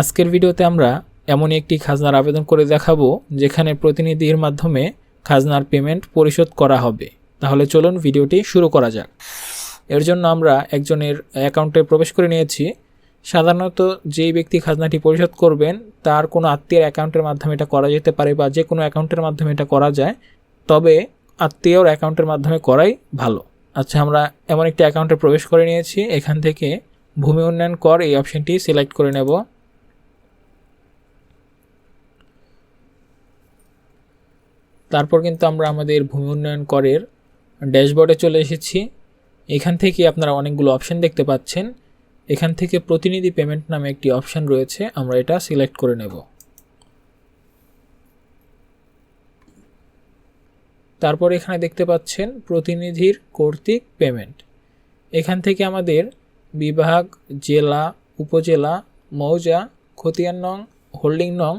আজকের ভিডিওতে আমরা এমন একটি খাজনার আবেদন করে দেখাবো, যেখানে প্রতিনিধির মাধ্যমে খাজনার পেমেন্ট পরিশোধ করা হবে। তাহলে চলুন ভিডিওটি শুরু করা যাক। এর জন্য আমরা একজনের অ্যাকাউন্টে প্রবেশ করে নিয়েছি। সাধারণত যেই ব্যক্তি খাজনাটি পরিশোধ করবেন, তার কোনো আত্মীয়ের অ্যাকাউন্টের মাধ্যমে এটা করা যেতে পারে বা যে কোনো অ্যাকাউন্টের মাধ্যমে এটা করা যায়। তবে আত্মীয়র অ্যাকাউন্টের মাধ্যমে করাই ভালো। আচ্ছা আমরা এমন একটি অ্যাকাউন্টে প্রবেশ করে নিয়েছি। এখান থেকে ভূমি উন্নয়ন কর এই অপশনটি সিলেক্ট করে নেব। তারপর কিন্তু আমরা আমাদের ভূমি উন্নয়ন করের ড্যাশবোর্ডে চলে এসেছি। এখান থেকে আপনারা অনেকগুলো অপশন দেখতে পাচ্ছেন। এখান থেকে প্রতিনিধি পেমেন্ট নামে একটি অপশন রয়েছে, আমরা এটা সিলেক্ট করে নেব। তারপর এখানে দেখতে পাচ্ছেন প্রতিনিধির কর্তৃক পেমেন্ট। এখান থেকে আমাদের বিভাগ, জেলা, উপজেলা, মৌজা, খতিয়ান নং, হোল্ডিং নং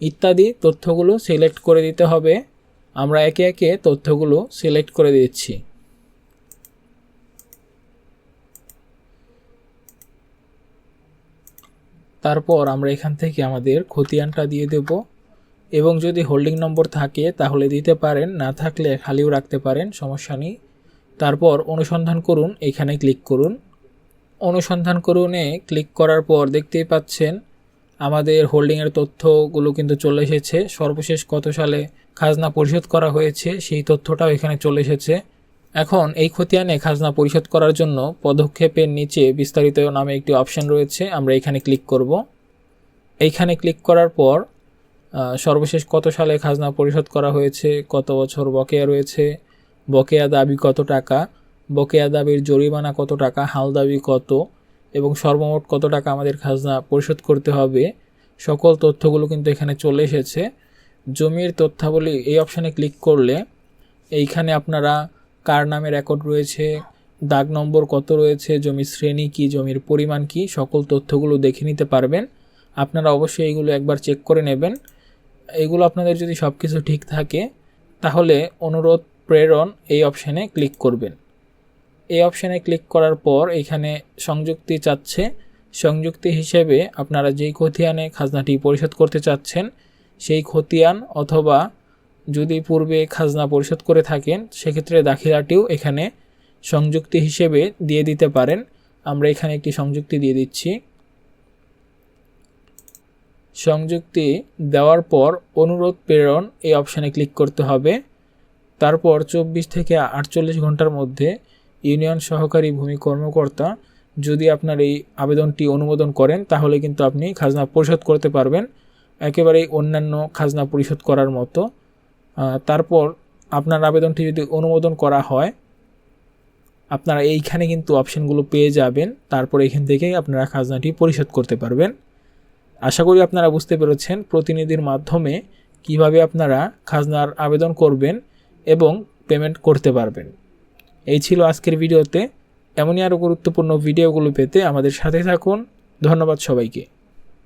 ইত্যাদি তথ্যগুলো সিলেক্ট করে দিতে হবে। আমরা একে একে তথ্যগুলো সিলেক্ট করে দিচ্ছি। তারপর আমরা এখান থেকে আমাদের খতিয়ানটা দিয়ে দেব এবং যদি হোল্ডিং নম্বর থাকে তাহলে দিতে পারেন, না থাকলে খালিও রাখতে পারেন, সমস্যা নেই। তারপর অনুসন্ধান করুন, এখানে ক্লিক করুন। অনুসন্ধান করুনে ক্লিক করার পর দেখতেই পাচ্ছেন আমাদের হোল্ডিংয়ের তথ্যগুলো কিন্তু চলে এসেছে। সর্বশেষ কত সালে খাজনা পরিশোধ করা হয়েছে সেই তথ্যটাও এখানে চলে এসেছে। এখন এই খতিয়ানে খাজনা পরিশোধ করার জন্য পদক্ষেপের নিচে বিস্তারিত নামে একটি অপশান রয়েছে, আমরা এখানে ক্লিক করব। এইখানে ক্লিক করার পর সর্বশেষ কত সালে খাজনা পরিশোধ করা হয়েছে, কত বছর বকেয়া রয়েছে, বকেয়া দাবি কত টাকা, বকেয়া দাবির জরিমানা কত টাকা, হাল দাবি কত এবং সর্বমোট কত টাকা আমাদের খাজনা পরিশোধ করতে হবে, সকল তথ্যগুলো কিন্তু এখানে চলে এসেছে। জমির তথ্যাবলী এই অপশানে ক্লিক করলে এইখানে আপনারা কার নামে রেকর্ড রয়েছে, দাগ নম্বর কত রয়েছে, জমির শ্রেণি কি, জমির পরিমাণ কি, সকল তথ্যগুলো দেখে নিতে পারবেন। আপনারা অবশ্যই এইগুলো একবার চেক করে নেবেন। এগুলো আপনাদের যদি সব কিছু ঠিক থাকে, তাহলে অনুরোধ, প্রেরণ এই অপশানে ক্লিক করবেন। এই অপশানে ক্লিক করার পর এখানে সংযুক্তি চাচ্ছে। সংযুক্তি হিসেবে আপনারা যেই খতিয়ানে খাজনাটি পরিশোধ করতে চাচ্ছেন, সেই খতিয়ান অথবা যদি পূর্বে খাজনা পরিশোধ করে থাকেন, সেক্ষেত্রে দাখিলাটিও এখানে সংযুক্তি হিসেবে দিয়ে দিতে পারেন। আমরা এখানে একটি সংযুক্তি দিয়ে দিচ্ছি। সংযুক্তি দেওয়ার পর অনুরোধ প্রেরণ এই অপশানে ক্লিক করতে হবে। তারপর চব্বিশ থেকে আটচল্লিশ ঘণ্টার মধ্যে ইউনিয়ন সহকারী ভূমি কর্মকর্তা যদি আপনার এই আবেদনটি অনুমোদন করেন, তাহলে কিন্তু আপনি খাজনা পরিশোধ করতে পারবেন। একেবারেই অন্যান্য খাজনা পরিশোধ করার মতো। তারপর আপনার আবেদনটি যদি অনুমোদন করা হয়, আপনারা এইখানে কিন্তু অপশনগুলো পেয়ে যাবেন। তারপর এখান থেকেই আপনারা খাজনাটি পরিশোধ করতে পারবেন। আশা করি আপনারা বুঝতে পেরেছেন প্রতিনিধির মাধ্যমে কীভাবে আপনারা খাজনার আবেদন করবেন এবং পেমেন্ট করতে পারবেন। এই ছিল আজকের ভিডিওতে। এমনই আরও গুরুত্বপূর্ণ ভিডিওগুলো পেতে আমাদের সাথে থাকুন। ধন্যবাদ সবাইকে।